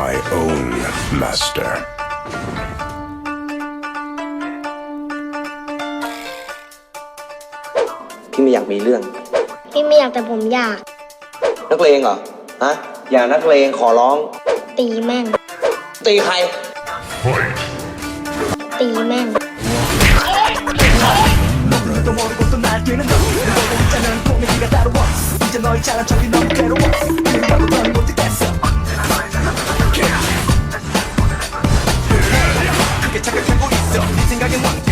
my own master. พี่ไม่อยากมีเรื่อง พี่ไม่อยากแต่ผมอยาก นักเลงเหรอ ฮะ อย่านักเลงขอร้อง ตีแม่ง ตีใคร ตีแม่ง 또 모르고 또 날뛰는 너 너무 있잖아 고민이가 따로 와 이제 너의 차례 저기 나의 왕